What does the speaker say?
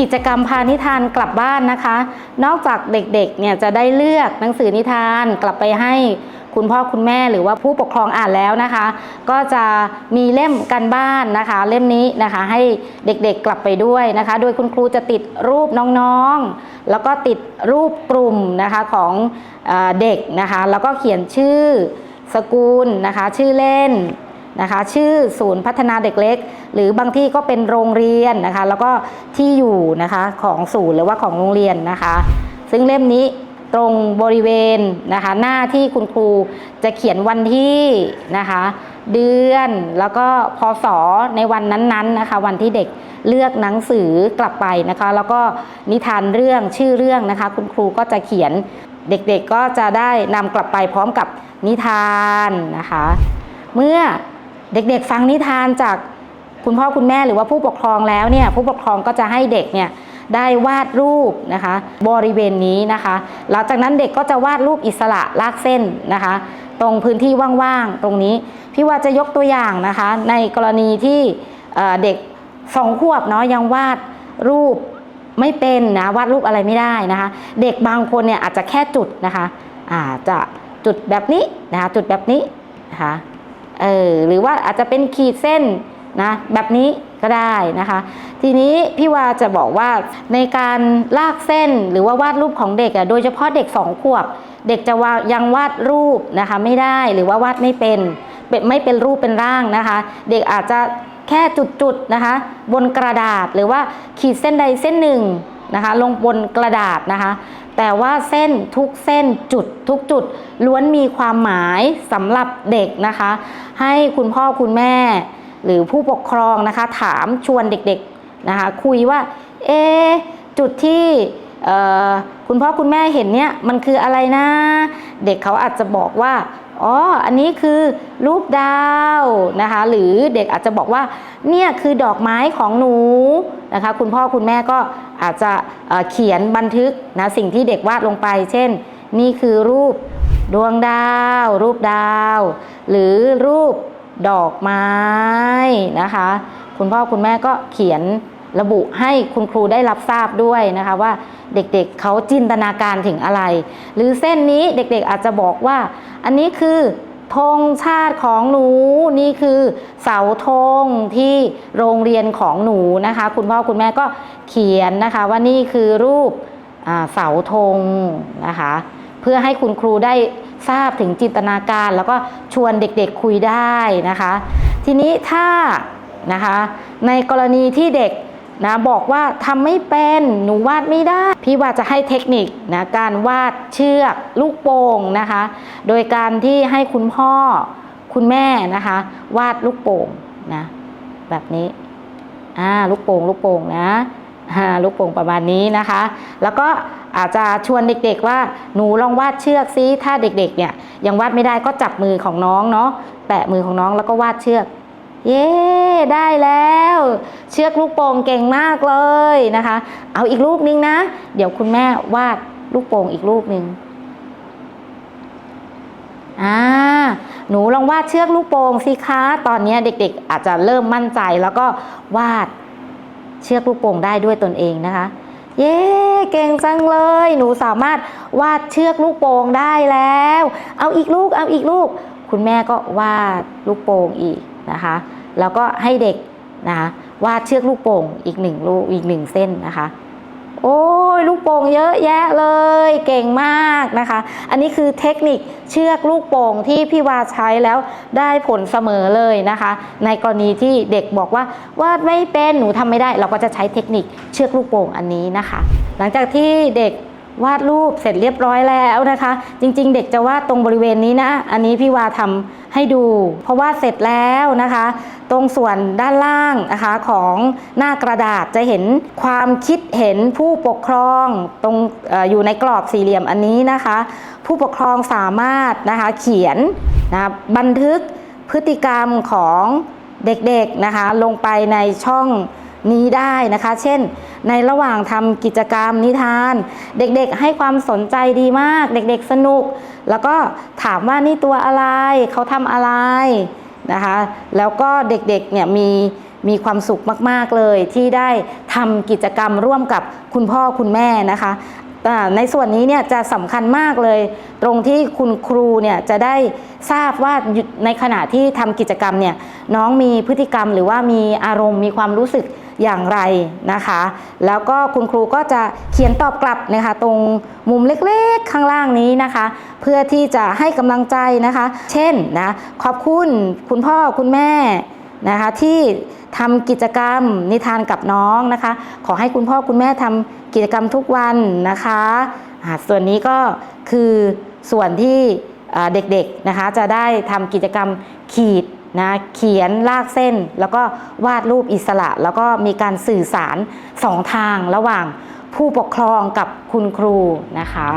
กิจกรรมพานิทานกลับบ้านนะคะ นอกจากเด็กๆเนี่ยจะได้เลือกหนังสือนิทานกลับไปให้คุณพ่อคุณแม่หรือว่าผู้ปกครองอ่านแล้วนะคะ ก็จะมีเล่มกันบ้านนะคะ เล่มนี้นะคะให้เด็กๆกลับไปด้วยนะคะ โดยคุณครูจะติดรูปน้องๆ แล้วก็ติดรูปกลุ่มนะคะของเด็กนะคะ แล้วก็เขียนชื่อสกุลนะคะ ชื่อเล่น นะคะ ชื่อศูนย์พัฒนาเด็กเล็ก หรือบางที่ก็เป็นโรงเรียนนะคะ แล้วก็ที่อยู่นะคะของศูนย์หรือว่าของโรงเรียนนะคะ ซึ่งเล่มนี้ตรงบริเวณนะคะ หน้าที่คุณครูจะเขียนวันที่นะคะ เดือนแล้วก็พศในวันนั้นๆนะคะ วันที่เด็กเลือกหนังสือกลับไปนะคะ แล้วก็นิทานเรื่องชื่อเรื่องนะคะ คุณครูก็จะเขียนเด็กๆก็จะได้นำกลับไปพร้อมกับนิทานนะคะ เมื่อ เด็กๆ ฟังนิทานจากคุณพ่อคุณแม่หรือว่าผู้ปกครองแล้วเนี่ยผู้ปกครองก็จะให้เด็กเนี่ยได้วาดรูปนะคะ บริเวณนี้นะคะ หลังจากนั้นเด็กก็จะวาดรูปอิสระลากเส้นนะคะ ตรงพื้นที่ว่างๆตรงนี้พี่ว่าจะยกตัวอย่างนะคะ ในกรณีที่เเด็กสองขวบเนาะยังวาดรูปไม่เป็นนะวาดรูปอะไรไม่ได้นะคะ เด็กบางคนเนี่ยอาจจะแค่จุดนะคะอาจจะจุดแบบนี้นะคะจุดแบบนี้นะคะ เออหรือว่าอาจจะเป็นขีดเส้นนะแบบนี้ก็ได้นะคะ ทีนี้พี่วาจะบอกว่าในการลากเส้นหรือว่าวาดรูปของเด็กอะโดยเฉพาะเด็กสองขวบ เด็กจะวายังวาดรูปนะคะไม่ได้หรือว่าวาดไม่เป็นเป็นไม่เป็นรูปเป็นร่างนะคะ เด็กอาจจะแค่จุดๆนะคะ บนกระดาษหรือว่าขีดเส้นใดเส้นหนึ่งนะคะ ลงบนกระดาษนะคะ แต่ว่าเส้นทุกเส้นจุดทุกจุดล้วนมีความหมายสำหรับเด็กนะคะ ให้คุณพ่อคุณแม่ หรือผู้ปกครองนะคะ ถามชวนเด็กๆนะคะ คุยว่า เอ จุดที่คุณพ่อคุณแม่เห็นเนี่ยมันคืออะไรนะ เด็กเขาอาจจะบอกว่าอ๋อ อันนี้คือรูปดาวนะคะ หรือเด็กอาจจะบอกว่า เนี่ยคือดอกไม้ของหนู นะคะคุณพ่อคุณแม่ก็อาจจะเขียนบันทึกนะสิ่งที่เด็กวาดลงไป เช่น นี่คือรูปดวงดาว รูปดาว หรือรูปดอกไม้นะคะ คุณพ่อคุณแม่ก็เขียนระบุให้คุณครูได้รับทราบด้วยนะคะว่าเด็กๆเเขาจินตนาการถึงอะไร หรือเส้นนี้เด็กๆอาจจะบอกว่า อันนี้คือ ธงชาติของหนูนี่คือเสาธงที่โรงเรียนของหนูนะคะ คุณพ่อคุณแม่ก็เขียนนะคะว่านี่คือรูปเสาธงนะคะ เพื่อให้คุณครูได้ทราบถึงจินตนาการ แล้วก็ชวนเด็กๆคุยได้นะคะ ทีนี้ถ้านะคะในกรณีที่เด็ก นะบอกว่าทำไม่เป็นหนูวาดไม่ได้ พี่ว่าจะให้เทคนิคนะการวาดเชือกลูกโป่งนะคะ โดยการที่ให้คุณพ่อคุณแม่นะคะ วาดลูกโป่งนะแบบนี้อ่าลูกโป่งลูกโป่งนะอ่าลูกโป่งประมาณนี้นะคะ แล้วก็อาจจะชวนเด็กๆว่าหนูลองวาดเชือกซิถ้าเด็กๆเนี่ยยังวาดไม่ได้ก็จับมือของน้องเนาะแตะมือของน้องแล้วก็วาดเชือก เย้ได้แล้ว เชือกลูกโป่งเก่งมากเลยนะคะ เอาอีกลูกนึงนะ เดี๋ยวคุณแม่วาดลูกโป่งอีกลูกนึงอ่าหนูลองวาดเชือกลูกโป่งสิคะตอนนี้เด็กๆ อาจจะเริ่มมั่นใจแล้วก็วาดเชือกลูกโป่งได้ด้วยตนเองนะคะ เย้เก่งจังเลย หนูสามารถวาดเชือกลูกโป่งได้แล้ว เอาอีกลูกเอาอีกลูก คุณแม่ก็วาดลูกโป่งอีกนะคะ แล้วก็ให้เด็กนะคะวาดเชือกลูกโป่งอีกหนึ่งลูกอีกหนึ่งเส้นนะคะ โอ้ยลูกโป่งเยอะแยะเลยเก่งมากนะคะ อันนี้คือเทคนิคเชือกลูกโป่งที่พี่วาใช้แล้วได้ผลเสมอเลยนะคะ ในกรณีที่เด็กบอกว่าวาดไม่เป็นหนูทำไม่ได้ เราก็จะใช้เทคนิคเชือกลูกโป่งอันนี้นะคะ หลังจากที่เด็ก วาดรูปเสร็จเรียบร้อยแล้วนะคะ จริง ๆ เด็กจะวาดตรงบริเวณนี้นะ อันนี้พี่วาทำให้ดู เพราะวาดเสร็จแล้วนะคะ ตรงส่วนด้านล่างนะคะของหน้ากระดาษจะเห็นความคิดเห็นผู้ปกครองตรงออยู่ในกรอบสี่เหลี่ยมอันนี้นะคะ ผู้ปกครองสามารถนะคะเขียนนะบันทึกพฤติกรรมของเด็กๆนะคะลงไปในช่องนี้ได้นะคะ เช่น ในระหว่างทำกิจกรรมนิทาน เด็กๆให้ความสนใจดีมาก เด็กๆสนุก แล้วก็ถามว่านี่ตัวอะไร เขาทำอะไรนะคะ แล้วก็เด็กๆเนี่ยมีมีความสุขมากๆเลยที่ได้ทำกิจกรรมร่วมกับคุณพ่อคุณแม่นะคะอ่ในส่วนนี้เนี่ยจะสำคัญมากเลย ตรงที่คุณครูเนี่ยจะได้ทราบว่าในขณะที่ทำกิจกรรมเนี่ยน้องมีพฤติกรรมหรือว่ามีอารมณ์มีความรู้สึก อย่างไรนะคะ แล้วก็คุณครูก็จะเขียนตอบกลับนะคะ ตรงมุมเล็กๆข้างล่างนี้นะคะ เพื่อที่จะให้กำลังใจนะคะ เช่นนะขอบคุณคุณพ่อคุณแม่นะคะที่ทำกิจกรรมนิทานกับน้องนะคะ ขอให้คุณพ่อคุณแม่ทำกิจกรรมทุกวันนะคะส่วนนี้ก็คือส่วนที่เด็กๆนะคะจะได้ทำกิจกรรมขีด นะเขียนลากเส้น แล้วก็วาดรูปอิสระ แล้วก็มีการสื่อสารสองทางระหว่างผู้ปกครองกับคุณครูนะคะ